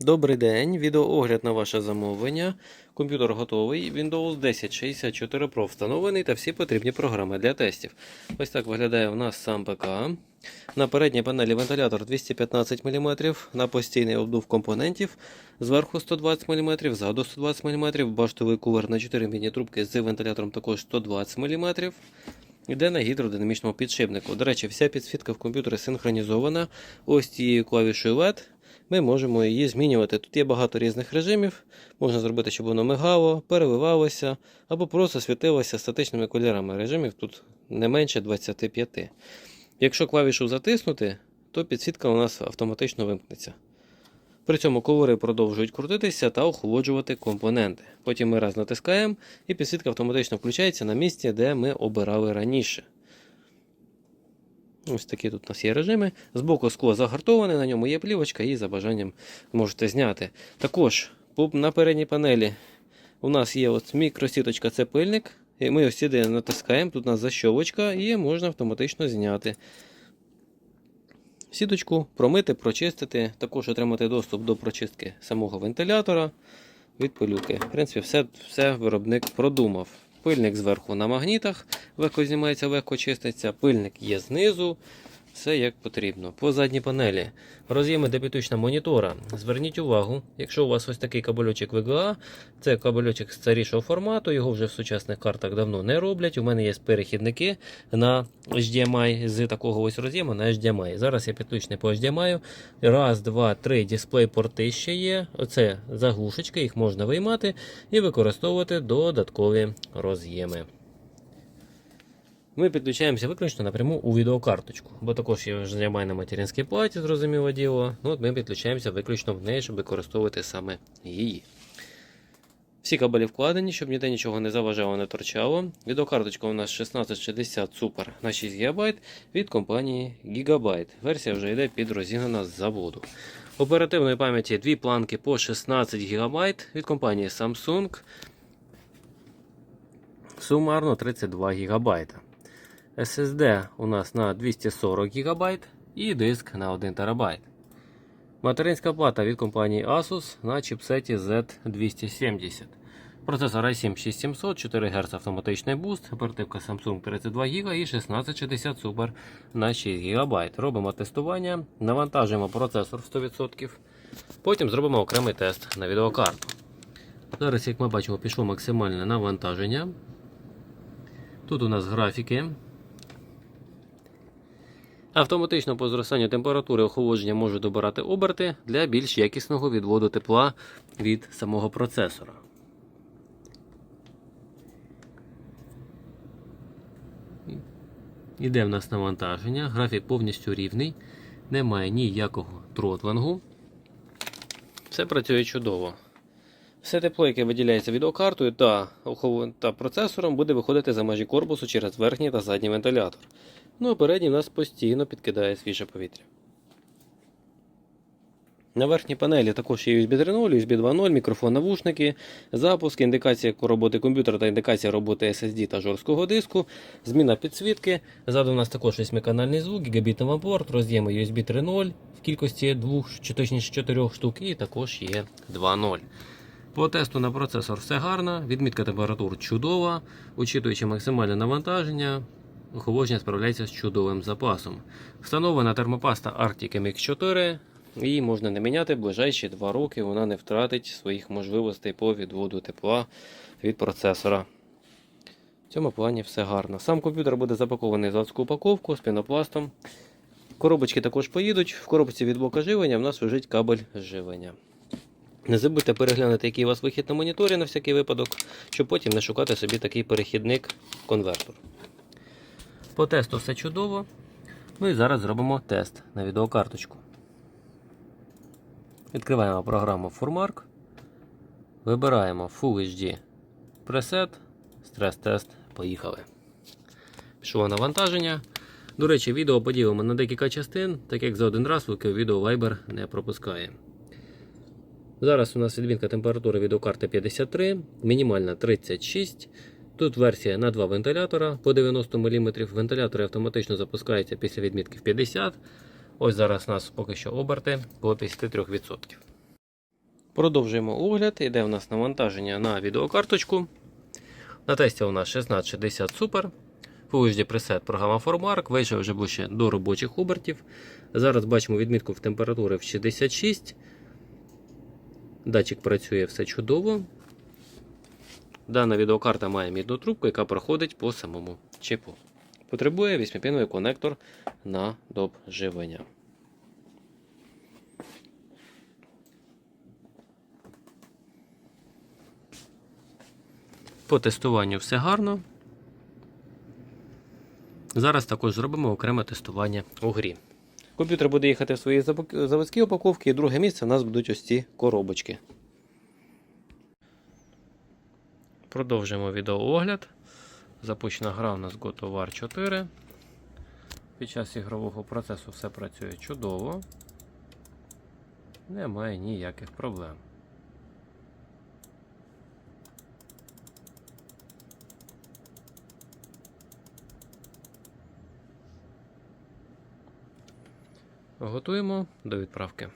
Добрий день, відеоогляд на ваше замовлення. Комп'ютер готовий. Windows 10 64 Pro встановлений та всі потрібні програми для тестів. Ось так виглядає у нас сам ПК. На передній панелі вентилятор 215 мм, на постійний обдув компонентів зверху 120 мм, ззаду 120 мм, баштовий кулер на 4 міні-трубки з вентилятором також 120 мм. Йде на гідродинамічному підшипнику. До речі, вся підсвітка в комп'ютері синхронізована. Ось цією клавішою LED ми можемо її змінювати. Тут є багато різних режимів. Можна зробити, щоб воно мигало, переливалося або просто світилося статичними кольорами. Режимів тут не менше 25. Якщо клавішу затиснути, то підсвітка у нас автоматично вимкнеться. При цьому ковори продовжують крутитися та охолоджувати компоненти. Потім ми раз натискаємо, і підсвітка автоматично включається на місці, де ми обирали раніше. Ось такі тут у нас є режими. Збоку скло загартоване, на ньому є плівочка, і за бажанням можете зняти. Також на передній панелі у нас є от мікросіточка, це пильник. І ми ось сюди натискаємо, тут у нас защовочка, і можна автоматично зняти. Сіточку промити, прочистити, також отримати доступ до прочистки самого вентилятора від пилюки. В принципі, все, все виробник продумав. Пильник зверху на магнітах, легко знімається, легко чиститься. Пильник є знизу. Все як потрібно. По задній панелі роз'єми для монітора. Зверніть увагу, якщо у вас ось такий кабельочок VGA, це кабельочок старішого формату, його вже в сучасних картах давно не роблять. У мене є перехідники на HDMI з такого ось роз'єму на HDMI. Зараз я підключений по HDMI. Раз, два, три дисплей порти ще є. Оце заглушечки, їх можна виймати і використовувати додаткові роз'єми. Ми підключаємося виключно напряму у відеокарточку, бо також є HDMI на материнській платі, зрозуміло діло. Ну, от Ми підключаємося виключно в неї, щоб використовувати саме її. Всі кабелі вкладені, щоб ніде нічого не заважало, не торчало. Відеокарточка у нас 1660 Super на 6 ГБ від компанії Gigabyte. Версія вже йде під розігнана з заводу. Оперативної пам'яті дві планки по 16 ГБ від компанії Samsung. Сумарно 32 ГБ. SSD у нас на 240 ГБ і диск на 1 ТБ. Материнська плата від компанії Asus на чіпсеті Z270. Процесор i7 6700, 4 Гц автоматичний буст, оперативка Samsung 32 ГБ і 1660 Super на 6 ГБ. Робимо тестування, навантажуємо процесор в 100%. Потім зробимо окремий тест на відеокарту. Зараз, як ми бачимо, пішло максимальне навантаження. Тут у нас графіки. Автоматично по зростанню температури охолодження може добирати оберти для більш якісного відводу тепла від самого процесора. Іде в нас навантаження, графік повністю рівний, немає ніякого тротлингу. Все працює чудово. Все тепло, яке виділяється відеокартою та, та процесором, буде виходити за межі корпусу через верхній та задній вентилятор. Ну а передній нас постійно підкидає свіже повітря. На верхній панелі також є USB 3.0, USB 2.0, мікрофон навушники, запуск, індикація роботи комп'ютера та індикація роботи SSD та жорсткого диску, зміна підсвітки. Ззаду у нас також 8-канальний звук, гігабітний порт, роз'єми USB 3.0 в кількості 2, чи точніше 4 штук, і також є 2.0. По тесту на процесор все гарно, відмітка температур чудова, учитуючи максимальне навантаження, охолодження справляється з чудовим запасом. Встановлена термопаста Arctic MX4, її можна не міняти ближайші 2 роки, вона не втратить своїх можливостей по відводу тепла від процесора. В цьому плані все гарно. Сам комп'ютер буде запакований в заводську упаковку з пінопластом. Коробочки також поїдуть. В коробці від блока живлення в нас лежить кабель живлення. Не забудьте переглянути, який у вас вихід на моніторі на всякий випадок, щоб потім не шукати собі такий перехідник-конвертор. По тесту все чудово. Ну і зараз зробимо тест на відеокарточку. Відкриваємо програму Furmark. Вибираємо Full HD пресет, стрес-тест. Поїхали. Пішло навантаження. До речі, відео поділимо на декілька частин, так як за один раз відео Viber не пропускає. Зараз у нас відмінка температури відеокарти 53, мінімальна 36. Тут версія на два вентилятора по 90 мм. Вентилятори автоматично запускаються після відмітки в 50. Ось зараз у нас поки що оберти по 53%. Продовжуємо огляд. Іде у нас навантаження на відеокарточку. На тесті у нас 1660 Super. Full preset програма Formark. Вийшов вже ближче до робочих обертів. Зараз бачимо відмітку в температури в 66. Датчик працює все чудово. Дана відеокарта має мідну трубку, яка проходить по самому чипу. Потребує 8-піновий конектор на доп. По тестуванню все гарно. Зараз також зробимо окреме тестування у грі. Комп'ютер буде їхати в свої заводські упаковки, і друге місце у нас будуть ось ці коробочки. Продовжуємо відеоогляд. Запущена гра у нас God of War 4. Під час ігрового процесу все працює чудово. Немає ніяких проблем. Готуємо до відправки.